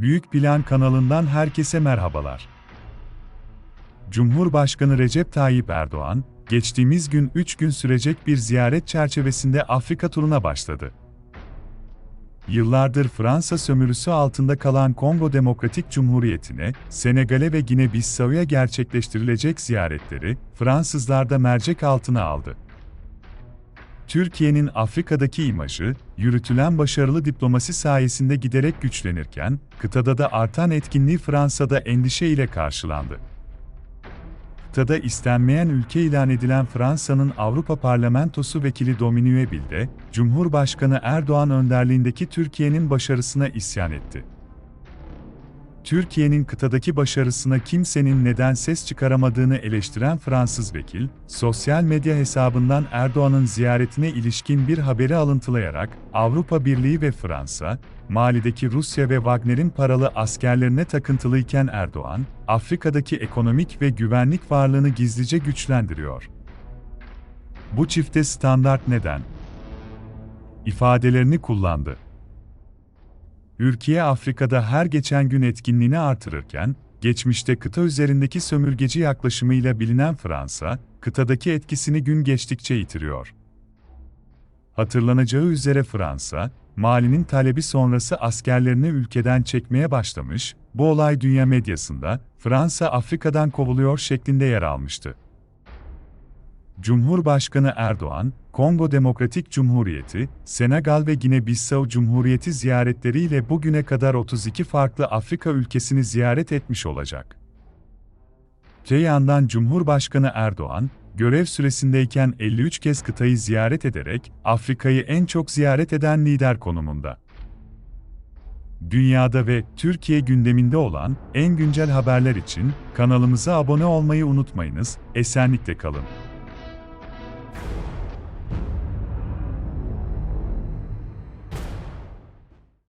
Büyük Plan kanalından herkese merhabalar. Cumhurbaşkanı Recep Tayyip Erdoğan, geçtiğimiz gün 3 gün sürecek bir ziyaret çerçevesinde Afrika turuna başladı. Yıllardır Fransa sömürüsü altında kalan Kongo Demokratik Cumhuriyeti'ne, Senegal'e ve Gine-Bissau'ya gerçekleştirilecek ziyaretleri, Fransızlar da mercek altına aldı. Türkiye'nin Afrika'daki imajı, yürütülen başarılı diplomasi sayesinde giderek güçlenirken, kıtada da artan etkinliği Fransa'da endişe ile karşılandı. Kıtada istenmeyen ülke ilan edilen Fransa'nın Avrupa Parlamentosu vekili Dominique Bilde, Cumhurbaşkanı Erdoğan önderliğindeki Türkiye'nin başarısına isyan etti. Türkiye'nin kıtadaki başarısına kimsenin neden ses çıkaramadığını eleştiren Fransız vekil, sosyal medya hesabından Erdoğan'ın ziyaretine ilişkin bir haberi alıntılayarak, Avrupa Birliği ve Fransa, Mali'deki Rusya ve Wagner'in paralı askerlerine takıntılıyken Erdoğan, Afrika'daki ekonomik ve güvenlik varlığını gizlice güçlendiriyor. Bu çifte standart neden? ifadelerini kullandı. Ülkeye Afrika'da her geçen gün etkinliğini artırırken, geçmişte kıta üzerindeki sömürgeci yaklaşımıyla bilinen Fransa, kıtadaki etkisini gün geçtikçe yitiriyor. Hatırlanacağı üzere Fransa, Mali'nin talebi sonrası askerlerini ülkeden çekmeye başlamış, bu olay dünya medyasında, Fransa Afrika'dan kovuluyor şeklinde yer almıştı. Cumhurbaşkanı Erdoğan, Kongo Demokratik Cumhuriyeti, Senegal ve Gine-Bissau Cumhuriyeti ziyaretleriyle bugüne kadar 32 farklı Afrika ülkesini ziyaret etmiş olacak. Te yandan Cumhurbaşkanı Erdoğan, görev süresindeyken 53 kez kıtayı ziyaret ederek Afrika'yı en çok ziyaret eden lider konumunda. Dünyada ve Türkiye gündeminde olan en güncel haberler için kanalımıza abone olmayı unutmayınız. Esenlikle kalın.